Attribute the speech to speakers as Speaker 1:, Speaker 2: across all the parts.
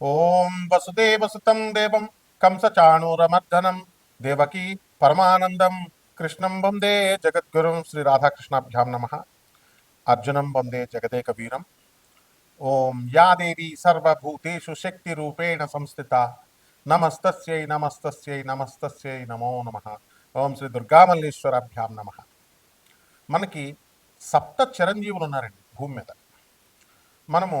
Speaker 1: ఓం వసుదేవసుతం దేవం కంసచాణూరమర్దనం దేవకీ పరమానందం కృష్ణం వందే జగద్గురుం శ్రీ రాధాకృష్ణాభ్యాం నమ అర్జునం వందే జగదేక వీరం ఓం యా దేవి సర్వభూతేషు శక్తి రూపేణ సంస్థిత నమస్తస్యై నమస్తస్యై నమస్తస్యై నమో నమ ఓం శ్రీ దుర్గామల్లేశ్వరాభ్యాం నమ మనకి సప్త చిరంజీవులు ఉన్నారండి భూమి మీద మనము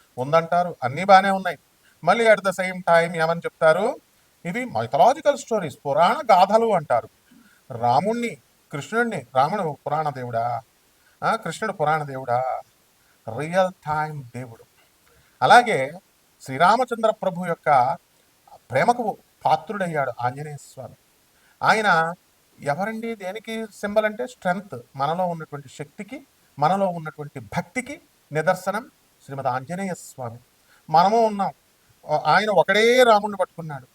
Speaker 1: ఉందంటారు. అన్నీ బాగానే ఉన్నాయి. మళ్ళీ అట్ ద సేమ్ టైం ఏమని చెప్తారు? ఇవి మైథలాజికల్ స్టోరీస్ పురాణ గాథలు అంటారు. రాముణ్ణి కృష్ణుడిని రాముడు పురాణ దేవుడా? కృష్ణుడు పురాణ దేవుడా? రియల్ టైం దేవుడు. అలాగే శ్రీరామచంద్ర ప్రభు యొక్క ప్రేమకు పాత్రుడయ్యాడు ఆంజనేయ స్వామి. ఆయన ఎవరండి? దేనికి సింబల్ అంటే స్ట్రెంగ్త్ మనలో ఉన్నటువంటి శక్తికి మనలో ఉన్నటువంటి భక్తికి నిదర్శనం. శ్రీమద్ ఆంజనేయ స్వామి. మనము ఉన్నాం. ఆయన ఒకడే రాముడిని పట్టుకున్నాడు.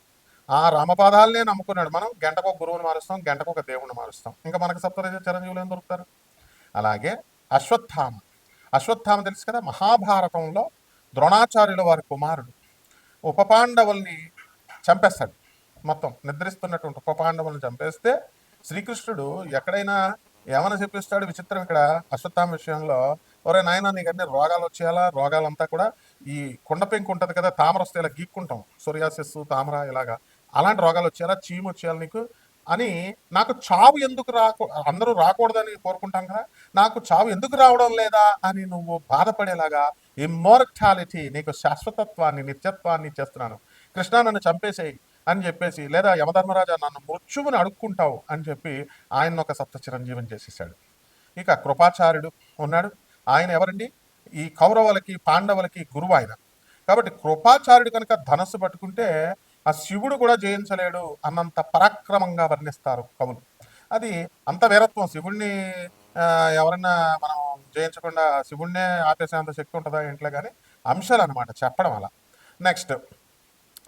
Speaker 1: ఆ రామపాదాలనే నమ్ముకున్నాడు. మనం గంటకు ఒక గురువుని మారుస్తాం గంటకు ఒక దేవుణ్ణి మారుస్తాం. ఇంకా మనకు సప్తరజ చిరంజీవులు ఏం దొరుకుతారు? అలాగే అశ్వత్థామ. అశ్వత్థామ తెలుసు కదా? మహాభారతంలో ద్రోణాచార్యుల వారి కుమారుడు. ఉపపాండవుల్ని చంపేస్తాడు. మొత్తం నిద్రిస్తున్నటువంటి ఉపపాండవుల్ని చంపేస్తే శ్రీకృష్ణుడు ఎక్కడైనా ఏమైనా చెప్పిస్తాడు? విచిత్రం ఇక్కడ అశ్వత్థామ విషయంలో ఒరే నాయన నీకు అన్ని రోగాలు వచ్చేయాలా? రోగాలంతా కూడా ఈ కుండ పెంకు ఉంటుంది కదా తామర వస్తే ఇలా గీక్కుంటాం. సోరియాసిస్ తామర ఇలాగా. అలాంటి రోగాలు వచ్చేయాలా? చీము వచ్చేయాలి నీకు అని నాకు చావు ఎందుకు రాకూ అందరూ రాకూడదని కోరుకుంటాం కదా నాకు చావు ఎందుకు రావడం లేదా అని నువ్వు బాధపడేలాగా ఇమ్మోర్టాలిటీ నీకు శాశ్వతత్వాన్ని నిత్యత్వాన్ని ఇచ్చేస్తున్నాను. కృష్ణ నన్ను చంపేసేయి అని చెప్పేసి లేదా యమధర్మరాజా నన్ను మృత్యువుని అడుక్కుంటావు అని చెప్పి ఆయన ఒక సప్త చిరంజీవిని చేసేసాడు ఇక కృపాచార్యుడు ఉన్నాడు. ఆయన ఎవరండి? ఈ కౌరవులకి పాండవులకి గురువు ఆయన. కాబట్టి కృపాచార్యుడు కనుక ధనస్సు పట్టుకుంటే ఆ శివుడు కూడా జయించలేడు అన్నంత పరాక్రమంగా వర్ణిస్తారు కవులు. అది అంత వీరత్వం. శివుణ్ణి ఎవరన్నా మనం జయించకుండా శివుణ్ణే ఆపేసేంత శక్తి ఉంటుందా ఇంట్లో కానీ అంశాలు అనమాట చెప్పడం అలా నెక్స్ట్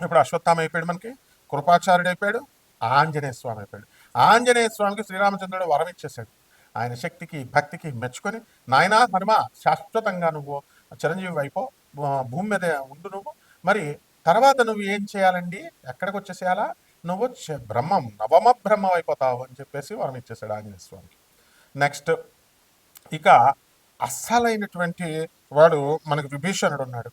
Speaker 1: ఇప్పుడు అశ్వత్థామ అయిపోయాడు మనకి కృపాచార్యుడు అయిపోయాడు ఆంజనేయ స్వామి అయిపోయాడు. ఆంజనేయ స్వామికి శ్రీరామచంద్రుడు వరం ఇచ్చేసాడు ఆయన శక్తికి భక్తికి మెచ్చుకొని నాయనా హనుమ శాశ్వతంగా నువ్వు చిరంజీవి అయిపో భూమి మీద ఉండు నువ్వు. మరి తర్వాత నువ్వు ఏం చేయాలండి? ఎక్కడికి వచ్చేసేయాలా? నువ్వు బ్రహ్మం నవమ బ్రహ్మం అయిపోతావు అని చెప్పేసి వరం ఇచ్చేసాడు ఆంజనేయ స్వామికి నెక్స్ట్ ఇక అస్సలైనటువంటి వాడు మనకు విభీషణుడు ఉన్నాడు.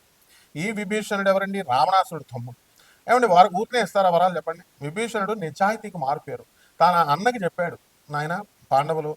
Speaker 1: ఈ విభీషణుడు ఎవరండి? రావణాసుడు తమ్ముడు. ఏమండి వారు ఊరినే ఇస్తారా వరాలు చెప్పండి? విభీషణుడు నిజాయితీకి మారిపోయారు తన అన్నకి చెప్పాడు నాయన పాండవులు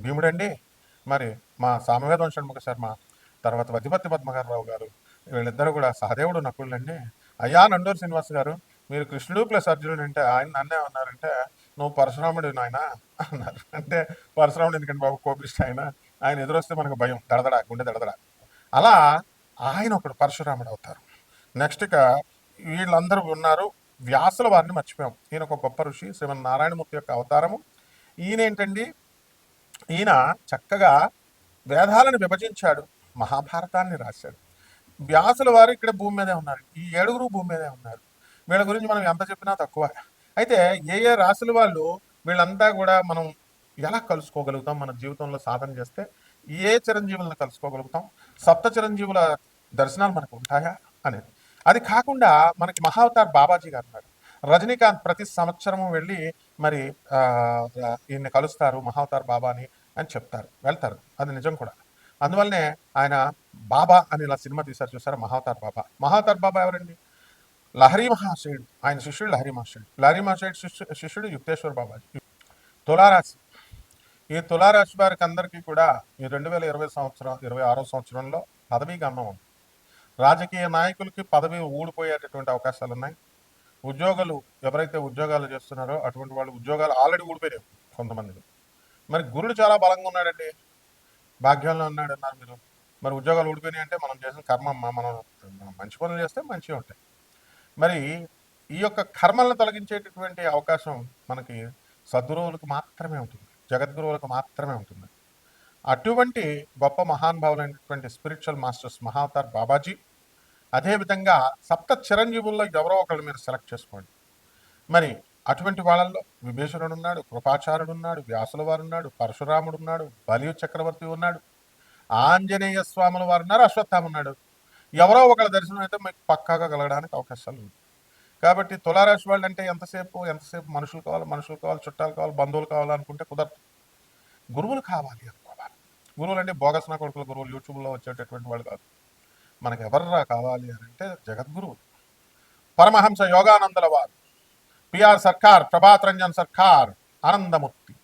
Speaker 1: భీముడండి. మరి మా సామవేదం షణ్ముఖ శర్మ తర్వాత వధిపతి పద్మగారావు గారు వీళ్ళిద్దరూ కూడా సహదేవుడు నకుళ్ళండి అయ్యా నండూరు శ్రీనివాస్ గారు మీరు కృష్ణుడు ప్లస్ అర్జునుడు అంటే ఆయన నన్నే ఉన్నారంటే నువ్వు పరశురాముడు నాయన అన్నారు. అంటే పరశురాముడు ఎందుకంటే బాబు కోపిష్ట ఆయన? ఆయన ఎదురొస్తే మనకు భయం దడదడ గుండె దడదడ. అలా ఆయన ఒకడు పరశురాముడు అవుతారు. నెక్స్ట్ ఇక వీళ్ళందరూ ఉన్నారు. వ్యాసుల వారిని మర్చిపోయాం. ఈయన ఒక గొప్ప ఋషి శ్రీమన్ నారాయణమూర్తి యొక్క అవతారము. ఈయన ఏంటండి ఈయన చక్కగా వేదాలను విభజించాడు మహాభారతాన్ని రాశాడు. వ్యాసుల వారు ఇక్కడ భూమి మీదే ఉన్నారు. ఈ ఏడుగురు భూమి మీదే ఉన్నారు. వీళ్ళ గురించి మనం ఎంత చెప్పినా తక్కువ. అయితే ఏ ఏ రాసుల వాళ్ళు వీళ్ళంతా కూడా మనం ఎలా కలుసుకోగలుగుతాం? మన జీవితంలో సాధన చేస్తే ఏ చిరంజీవులను కలుసుకోగలుగుతాం? సప్త చిరంజీవుల దర్శనాలు మనకు ఉంటాయా? అనేది. అది కాకుండా మనకి మహావతార్ బాబాజీ గారు ఉన్నారు. రజనీకాంత్ ప్రతి సంవత్సరము వెళ్ళి మరి ఈయన్ని కలుస్తారు మహావతార్ బాబాని అని చెప్తారు. వెళ్తారు. అది నిజం కూడా. అందువల్లనే ఆయన బాబా అని ఇలా సినిమా తీశారు చూసారా? మహావతార్ బాబా. మహావతార్ బాబా ఎవరండి? లహరి మహాశయుడు. ఆయన శిష్యుడు లహరి మహాశయుడు. లహరి మహాశయుడు శిష్యు శిష్యుడు యుక్తేశ్వర బాబాజీ. తులారాశి. ఈ తులారాశి వారికి అందరికీ కూడా ఈ రెండు వేల ఇరవై సంవత్సరం ఇరవై ఆరో సంవత్సరంలో పదవీ గమనం ఉంది. రాజకీయ నాయకులకి పదవి ఊడిపోయేటటువంటి అవకాశాలు ఉన్నాయి ఉద్యోగులు ఎవరైతే ఉద్యోగాలు చేస్తున్నారో అటువంటి వాళ్ళు ఉద్యోగాలు ఆల్రెడీ ఊడిపోయారు కొంతమందికి. మరి గురుడు చాలా బలంగా ఉన్నాడండి. భాగ్యంలో ఉన్నాడు అన్నారు మీరు. మరి ఉద్యోగాలు ఊడిపోయినాయి అంటే మనం చేసిన కర్మ మనం మనం మంచి పనులు చేస్తే మంచిగా ఉంటాయి. మరి ఈ యొక్క కర్మలను తొలగించేటటువంటి అవకాశం మనకి సద్గురువులకు మాత్రమే ఉంటుంది. జగద్గురువులకు మాత్రమే ఉంటుంది. అటువంటి గొప్ప మహానుభావులైనటువంటి స్పిరిచువల్ మాస్టర్స్ మహావతార్ బాబాజీ అదేవిధంగా సప్త చిరంజీవుల్లో ఎవరో ఒకళ్ళు మీరు సెలెక్ట్ చేసుకోండి. మరి అటువంటి వాళ్ళల్లో విభీషణుడు ఉన్నాడు కృపాచార్యుడు ఉన్నాడు వ్యాసుల వారు ఉన్నాడు పరశురాముడు ఉన్నాడు బలియు చక్రవర్తి ఉన్నాడు ఆంజనేయ స్వాముల వారు ఉన్నారు అశ్వత్థామ ఉన్నాడు. ఎవరో ఒకళ్ళ దర్శనం అయితే మీకు పక్కాగా కలగడానికి అవకాశాలు ఉంది కాబట్టి తులారాశి వాళ్ళు అంటే ఎంతసేపు ఎంతసేపు మనుషులు కావాలి మనుషులు కావాలి చుట్టాలు కావాలి బంధువులు కావాలనుకుంటే కుదరదు. గురువులు కావాలి అనుకోవాలి. గురువులు అంటే బోగస్నా కొడుకుల గురువులు యూట్యూబ్లో వచ్చేటటువంటి వాళ్ళు కాదు. మనకు ఎవర్రా కావాలి అని అంటే జగద్గురువు. పరమహంస యోగానందుల వారు పిఆర్ సర్కార్ ప్రభాత్ రంజన్ సర్కార్ ఆనందమూర్తి.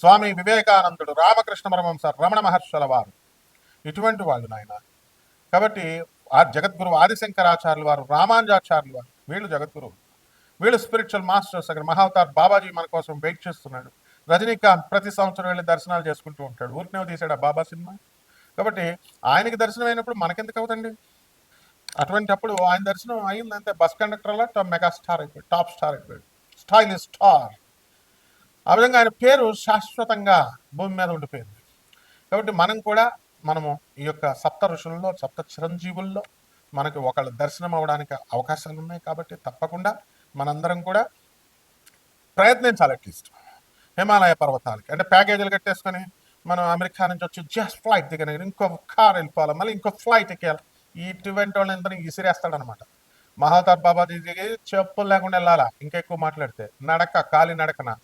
Speaker 1: స్వామి వివేకానందుడు రామకృష్ణ పరమహంస రమణ మహర్షుల వారు ఇటువంటి వాళ్ళు నాయన. కాబట్టి ఆ జగద్గురువు ఆదిశంకరాచార్యులు వారు రామానుజాచార్యులు వారు వీళ్ళు జగద్గురువు. వీళ్ళు స్పిరిచువల్ మాస్టర్స్ అక్కడ మహావతార్ బాబాజీ మన కోసం వెయిట్ చేస్తున్నాడు. రజనీకాంత్ ప్రతి సంవత్సరం వెళ్ళి దర్శనాలు చేసుకుంటూ ఉంటాడు. ఊరినే తీసాడు బాబా సినిమా? కాబట్టి ఆయనకి దర్శనం అయినప్పుడు మనకెందుకు అవుతండి? అటువంటి అప్పుడు ఆయన దర్శనం అయిందంటే బస్ కండక్టర్ అలా టాప్ మెగా స్టార్ అయిపోయాడు టాప్ స్టార్ అయిపోయాడు స్టైల్ స్టార్. ఆ విధంగా ఆయన పేరు శాశ్వతంగా భూమి మీద ఉండిపోయింది. కాబట్టి మనం కూడా మనము ఈ యొక్క సప్త ఋషుల్లో సప్త చిరంజీవుల్లో మనకి ఒకళ్ళ దర్శనం అవడానికి అవకాశాలు ఉన్నాయి కాబట్టి తప్పకుండా మనందరం కూడా ప్రయత్నించాలి అట్లీస్ట్ హిమాలయ పర్వతాలకి అంటే ప్యాకేజీలు కట్టేసుకొని మనం అమెరికా నుంచి వచ్చి జస్ట్ ఫ్లైట్ దిగిన ఇంకో కార్ వెళ్ళిపోవాలి మళ్ళీ ఇంకో ఫ్లైట్ ఎక్కేయాలి ఇటువంటి వాళ్ళని ఇసిరేస్తాడనమాట మహాతార్ బాబాజీ దిగి చెప్పులు లేకుండా వెళ్ళాలా? ఇంకా ఎక్కువ మాట్లాడితే. నడక కాలి నడకన.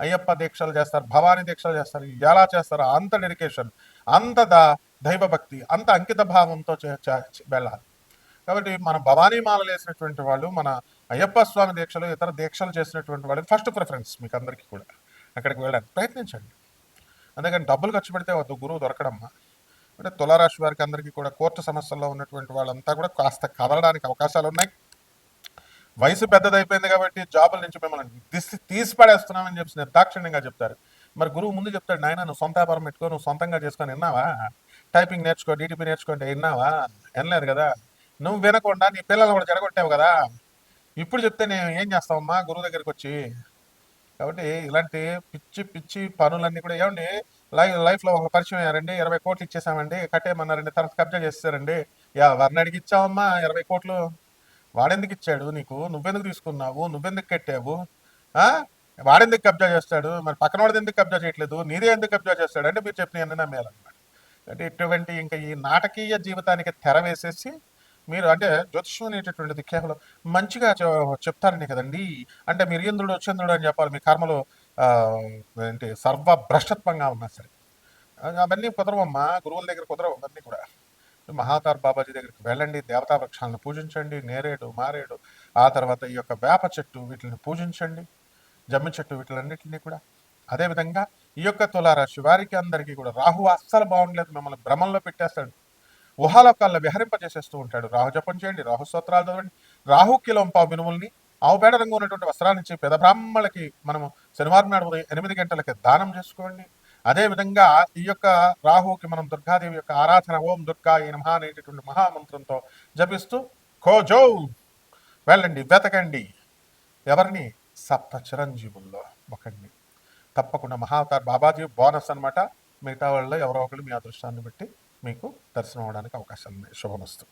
Speaker 1: అయ్యప్ప దీక్షలు చేస్తారు భవానీ దీక్షలు చేస్తారు ఎలా చేస్తారు. అంత డెడికేషన్ అంత ద- దైవభక్తి అంత అంకిత భావంతో చే- వెళ్ళాలి. కాబట్టి మన భవానీ మాలలు వేసినటువంటి వాళ్ళు మన అయ్యప్ప స్వామి దీక్షలు ఇతర దీక్షలు చేసినటువంటి వాళ్ళు ఫస్ట్ ప్రిఫరెన్స్ మీకు అందరికీ కూడా. అక్కడికి వెళ్ళడానికి ప్రయత్నించండి. అందుకని డబ్బులు ఖర్చు పెడితే వద్దు గురువు దొరకడమ్మా. అంటే తులారాశి వారికి అందరికీ కూడా కోర్టు సమస్యల్లో ఉన్నటువంటి వాళ్ళంతా కూడా కాస్త కదలడానికి అవకాశాలు ఉన్నాయి. వయసు పెద్దదైపోయింది కాబట్టి జాబుల నుంచి మిమ్మల్ని తీసి తీసి పడేస్తున్నామని చెప్పి నిర్దాక్షిణ్యంగా చెప్తారు. మరి గురువు ముందు చెప్తాడు నాయన నువ్వు సొంత వ్యాపారం పెట్టుకో నువ్వు సొంతంగా చేసుకొని విన్నావా? టైపింగ్ నేర్చుకో డీటీపీ నేర్చుకుంటే విన్నావా? వినలేదు కదా? నువ్వు వినకుండా నీ పిల్లలు కూడా జరగొట్టావు కదా? ఇప్పుడు చెప్తే నేను ఏం చేస్తావమ్మా గురువు దగ్గరికి వచ్చి? కాబట్టి ఇలాంటి పిచ్చి పిచ్చి పనులన్నీ కూడా ఏమండి లైఫ్ లైఫ్లో ఒక పరిచయం అయ్యారండి. ఇరవై కోట్లు ఇచ్చేసామండి. కట్టేయమన్నారండి. తర్వాత కబ్జా చేస్తారండి యా వారిని అడిగి ఇచ్చావమ్మా ఇరవై కోట్లు. వాడెందుకు ఇచ్చాడు నీకు? నువ్వెందుకు తీసుకున్నావు? నువ్వెందుకు కట్టావు? ఆ? వాడెందుకు కబ్జా చేస్తాడు? మరి పక్కన వాడిది ఎందుకు కబ్జా చేయట్లేదు? నీదే ఎందుకు కబ్జా చేస్తాడు? అంటే మీరు చెప్పిన అన్నీ నమ్మేయాలన్నమాట. అంటే ఇటువంటి ఇంకా ఈ నాటకీయ జీవితానికి తెర వేసేసి మీరు అంటే జ్యోతిష్యం అనేటటువంటిది కేవలం మంచిగా చెప్తారని కదండి. అంటే మీరు ఇంద్రుడు చంద్రుడు అని చెప్పాలి. మీ కర్మలు ఏంటి సర్వ భ్రష్టత్వంగా ఉన్నా సరే. అవన్నీ కుదరవమ్మా. గురువుల దగ్గర కుదరవు అవన్నీ కూడా. మహాతార్ బాబాజీ దగ్గరికి వెళ్ళండి. దేవతా వృక్షాలను పూజించండి. నేరేడు మారేడు ఆ తర్వాత ఈ యొక్క వేప చెట్టు వీటిని పూజించండి. జమ్మి చెట్టు వీటిలన్నిటిని కూడా. అదేవిధంగా ఈ యొక్క తులారాశి వారికి అందరికీ కూడా రాహు అస్సలు బాగుండలేదు. మిమ్మల్ని భ్రమంలో పెట్టేస్తాడు. ఊహాలోకాలను విహరింపజేసేస్తూ ఉంటాడు. రాహు జపం చేయండి రాహు స్తోత్రాలు చదవండి. రాహు కిలోంపావు మినుముల్ని ఆవు పేడ రంగు ఉన్నటువంటి వస్త్రాన్ని ఇచ్చి పెద బ్రాహ్మణులకి మనము శనివారం నాడు ఉదయం ఎనిమిది గంటలకి దానం చేసుకోండి. అదేవిధంగా ఈ యొక్క రాహుకి మనం దుర్గాదేవి యొక్క ఆరాధన ఓం దుర్గా ఈ మహా అనేటటువంటి మహామంత్రంతో జపిస్తూ కోజో వెళ్ళండి వెతకండి. ఎవరిని? సప్త చిరంజీవుల్లో ఒకరిని. తప్పకుండా మహావతార్ బాబాజీ బోనస్ అన్నమాట. మిగతా వాళ్ళు ఎవరో ఒకరు మీ అదృష్టాన్ని బట్టి మీకు దర్శనం అవడానికి అవకాశం ఉంది. శుభమస్తు.